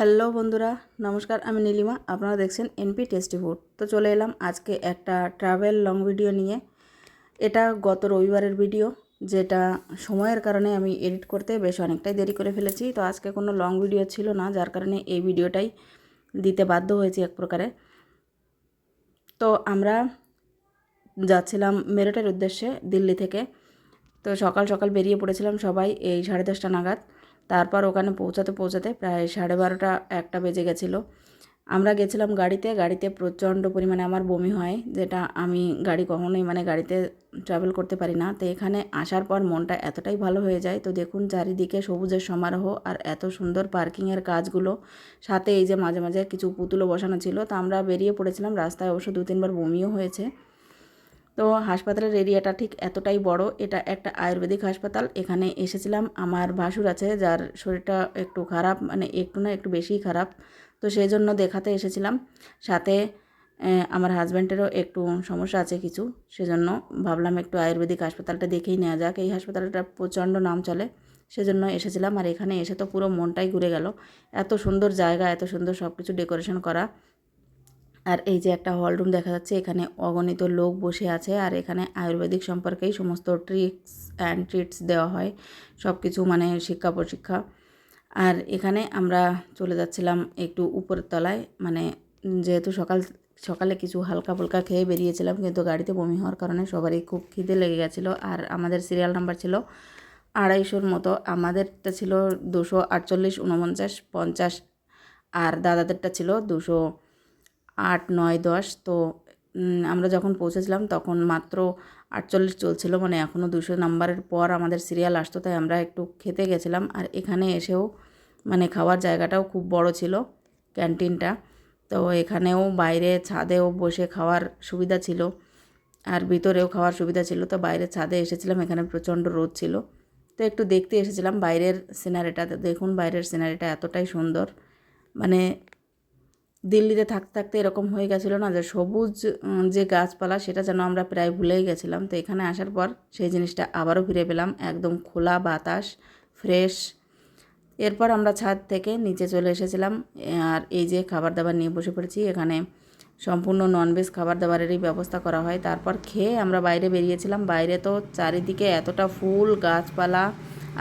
Hello বন্ধুরা, নমস্কার, আমি নীলিমা, আপনারা দেখছেন এনপি টেস্টি ফুড তো চলে এলাম আজকে একটা ট্রাভেল লং ভিডিও নিয়ে। এটা গত রবিবারের ভিডিও যেটা সময়ের কারণে আমি এডিট করতে বেশ অনেকটাই দেরি করে ফেলেছি। তো আজকে কোনো লং ভিডিও ছিল না, যার কারণে এই ভিডিওটাই দিতে বাধ্য হয়েছি এক প্রকারে। তো আমরা যাচ্ছিলাম মেরঠের উদ্দেশ্যে দিল্লি থেকে। তো সকাল সকাল বেরিয়ে পড়েছিলাম সবাই, এই সাড়ে দশটা নাগাদ। তারপর ওখানে পৌঁছাতে পৌঁছাতে প্রায় সাড়ে বারোটা একটা বেজে গেছিল। আমরা গেছিলাম গাড়িতে গাড়িতে প্রচণ্ড পরিমাণে আমার বমি হয়, যেটা আমি গাড়ি কখনোই মানে গাড়িতে ট্রাভেল করতে পারি না। তো এখানে আসার পর মনটা এতটাই ভালো হয়ে যায়। তো দেখুন চারিদিকে সবুজের সমারোহ আর এত সুন্দর পার্কিংয়ের কাজগুলো। সাথে এই যে মাঝে মাঝে কিছু পুতুলও বসানো ছিল। তো আমরা বেরিয়ে পড়েছিলাম। রাস্তায় অবশ্য দু তিনবার বমিও হয়েছে। তো হাসপাতালের এরিয়াটা ঠিক এতটাই বড়, এটা একটা আয়ুর্বেদিক হাসপাতাল। এখানে এসেছিলাম, আমার ভাসুর আছে, যার শরীরটা একটু খারাপ মানে একটু না, একটু বেশিই খারাপ। তো সেই জন্য দেখাতে এসেছিলাম। সাথে আমার হাজব্যান্ডেরও একটু সমস্যা আছে কিছু, সেজন্য ভাবলাম একটু আয়ুর্বেদিক হাসপাতালটা দেখেই নেওয়া যাক। এই হাসপাতালটা প্রচণ্ড নাম চলে, সেজন্য এসেছিলাম। আর এখানে এসে তো পুরো মনটাই ঘুরে গেল। এত সুন্দর জায়গা, এত সুন্দর সব কিছু ডেকোরেশন করা। আর এই যে একটা হল রুম দেখা যাচ্ছে, এখানে অগণিত লোক বসে আছে আর এখানে আয়ুর্বেদিক সম্পর্কেই সমস্ত ট্রিক্স অ্যান্ড ট্রিটস দেওয়া হয় সব কিছু মানে শিক্ষা প্রশিক্ষা। আর এখানে আমরা চলে যাচ্ছিলাম একটু উপরের তলায় মানে যেহেতু সকাল, সকালে কিছু হালকা ফুলকা খেয়ে বেরিয়েছিলাম, কিন্তু গাড়িতে বমি হওয়ার কারণে সবারই খুব খিদে লেগে গেছিল। আর আমাদের সিরিয়াল নাম্বার ছিল আড়াইশোর মতো, আমাদেরটা ছিল দুশো আটচল্লিশ উনপঞ্চাশ পঞ্চাশ, আর দাদাদেরটা ছিল দুশো আট, নয়, দশ, তো আমরা যখন পৌঁছেছিলাম তখন মাত্র আটচল্লিশ চলছিল মানে এখনও দুশো নাম্বারের পর আমাদের সিরিয়াল আসতো, তাই আমরা একটু খেতে গেছিলাম। আর এখানে এসেও মানে খাওয়ার জায়গাটাও খুব বড় ছিল ক্যান্টিনটা, তো এখানেও বাইরে ছাদেও বসে খাওয়ার সুবিধা ছিল, আর ভিতরেও খাওয়ার সুবিধা ছিল, তো বাইরে ছাদে এসেছিলাম, এখানে প্রচণ্ড রোদ ছিল। তো একটু দেখতে এসেছিলাম, বাইরের সিনারিটা, দেখুন বাইরের সিনারিটা এতটাই সুন্দর মানে দিল্লিতে থাকতে থাকতে এরকম হয়ে গেছিল না যে সবুজ যে গাছপালা সেটা যেন আমরা প্রায় ভুলেই গেছিলাম। তো এখানে আসার পর সেই জিনিসটা আবারও ফিরে পেলাম, একদম খোলা বাতাস, ফ্রেশ। এরপর আমরা ছাদ থেকে নিচে চলে এসেছিলাম, আর এই যে খাবার দাবার নিয়ে বসে পড়েছি, এখানে সম্পূর্ণ ননভেজ খাবার দাবারেরই ব্যবস্থা করা হয়। তারপর খেয়ে আমরা বাইরে বেরিয়েছিলাম। বাইরে তো চারিদিকে এতটা ফুল, গাছপালা,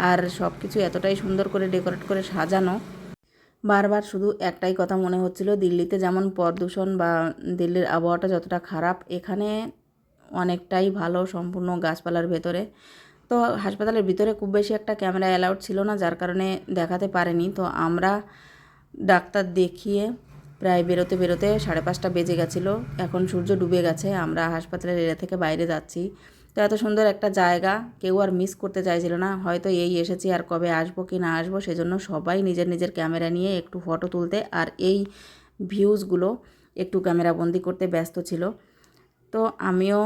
আর সব কিছু এতটাই সুন্দর করে ডেকোরেট করে সাজানো বারবার শুধু একটাই কথা মনে হচ্ছিল, দিল্লিতে যেমন প্রদূষণ বা দিল্লির আবহাওয়াটা যতটা খারাপ, এখানে অনেকটাই ভালো সম্পূর্ণ গাছপালার ভেতরে। তো হাসপাতালের ভিতরে খুব বেশি একটা ক্যামেরা অ্যালাউড ছিল না, যার কারণে দেখাতে পারেনি। তো আমরা ডাক্তার দেখিয়ে প্রায় বেরোতে বেরোতে সাড়ে পাঁচটা বেজে গেছিল, এখন সূর্য ডুবে গেছে, আমরা হাসপাতালের এরিয়া থেকে বাইরে যাচ্ছি। তো এত সুন্দর একটা জায়গা, কেউ আর মিস করতে চাইছিল না। হয়তো এই এসেছি আর কবে আসব কি না আসব, সেজন্য সবাই নিজের নিজের ক্যামেরা নিয়ে একটু ফটো তুলতে আর এই ভিউজগুলো একটু ক্যামেরা বন্দি করতে ব্যস্ত ছিল। তো আমিও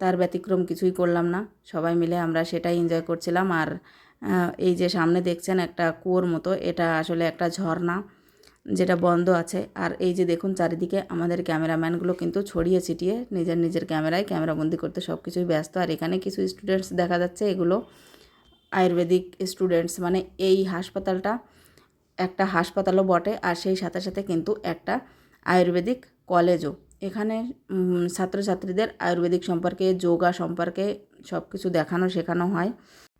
তার ব্যতিক্রম কিছুই করলাম না। সবাই মিলে আমরা সেটাই এনজয় করছিলাম। আর এই যে সামনে দেখছেন একটা কুয়োর মতো, এটা আসলে একটা ঝর্ণা। যেটা বন্ধ আছে। আর এই যে দেখুন চারিদিকে আমাদের ক্যামেরাম্যানগুলো কিন্তু ছড়িয়ে ছিটিয়ে নিজের নিজের ক্যামেরায় ক্যামেরাবন্দি করতে সব কিছুই ব্যস্ত। আর এখানে কিছু স্টুডেন্টস দেখা যাচ্ছে, এগুলো আয়ুর্বেদিক স্টুডেন্টস মানে এই হাসপাতালটা একটা হাসপাতালও বটে, আর সেই সাথে সাথে কিন্তু একটা আয়ুর্বেদিক কলেজও। এখানে ছাত্রছাত্রীদের আয়ুর্বেদিক সম্পর্কে, যোগা সম্পর্কে সব কিছু দেখানো, শেখানো হয়।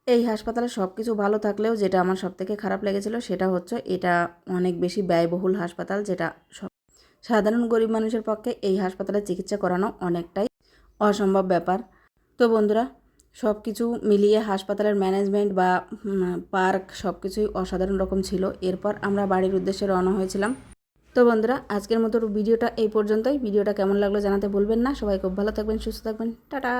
এই হাসপাতালে সব কিছু ভালো থাকলেও যেটা আমার সব থেকে খারাপ লেগেছিলো সেটা হচ্ছে এটা অনেক বেশি ব্যয়বহুল হাসপাতাল যেটা সাধারণ গরিব মানুষের পক্ষে এই হাসপাতালে চিকিৎসা করানো অনেকটাই অসম্ভব ব্যাপার। তো বন্ধুরা সব কিছু মিলিয়ে হাসপাতালের ম্যানেজমেন্ট বা পার্ক সব কিছুই অসাধারণ রকম ছিল। এরপর আমরা বাড়ির উদ্দেশ্যে রওনা হয়েছিলাম। তো বন্ধুরা, আজকের মতো ভিডিওটা এই পর্যন্তই। ভিডিওটা কেমন লাগল জানাতে ভুলবেন না। সবাই খুব ভালো থাকবেন, সুস্থ থাকবেন। টাটা!